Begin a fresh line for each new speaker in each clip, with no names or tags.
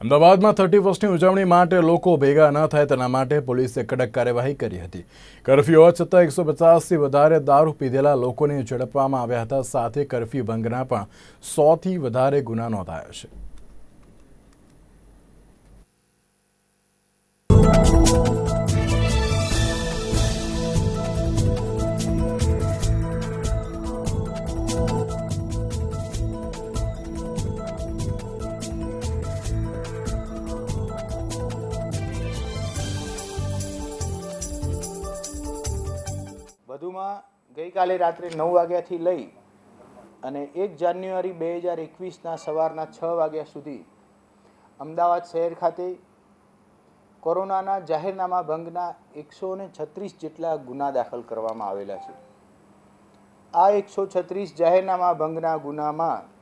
અમદાવાદમાં થર્ટી ફર્સ્ટની ઉજવણી માટે લોકો ભેગા ન થાય તેના માટે પોલીસે કડક કાર્યવાહી કરી હતી. કરફ્યુ હોવા છતાં એકસો પચાસથી વધારે દારૂ પીધેલા લોકોને ઝડપવામાં આવ્યા હતા. સાથે કરફ્યુ ભંગના પણ સોથી વધારે ગુના નોંધાયા છે.
વધુમાં ગઈકાલે રાત્રે નવ વાગ્યાથી લઈ અને એક જાન્યુઆરી બે હજાર એકવીસના સવારના છ વાગ્યા સુધી અમદાવાદ શહેર ખાતે કોરોનાના જાહેરનામા ભંગના એકસો ને છત્રીસ જેટલા ગુના દાખલ કરવામાં આવેલા છે. આ એકસો છત્રીસ જાહેરનામા ભંગના ગુનામાં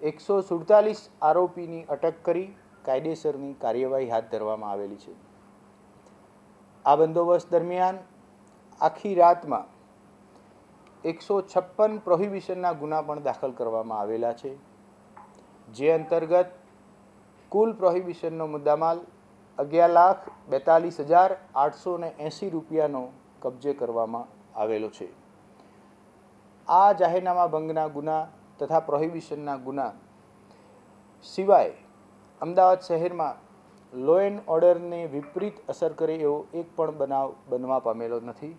એકસો સુડતાલીસ આરોપીની અટક કરી કાયદેસરની કાર્યવાહી હાથ ધરવામાં આવેલી છે. આ બંદોબસ્ત દરમિયાન આખી રાતમાં એકસો છપ્પન પ્રોહિબિશનના ગુના પણ દાખલ કરવામાં આવેલા છે. જે અંતર્ગત કુલ પ્રોહિબિશનનો મુદ્દામાલ અગિયાર લાખ બેતાલીસ હજાર આઠસો ને એંસી રૂપિયાનો કબજે કરવામાં આવેલો છે. આ જાહેરનામા ભંગના ગુના તથા પ્રોહિબિશનના ગુના સિવાય અમદાવાદ શહેરમાં લો એન્ડ ઓર્ડરને વિપરીત અસર કરે એવો એક પણ બનાવ બનવા પામેલો નથી.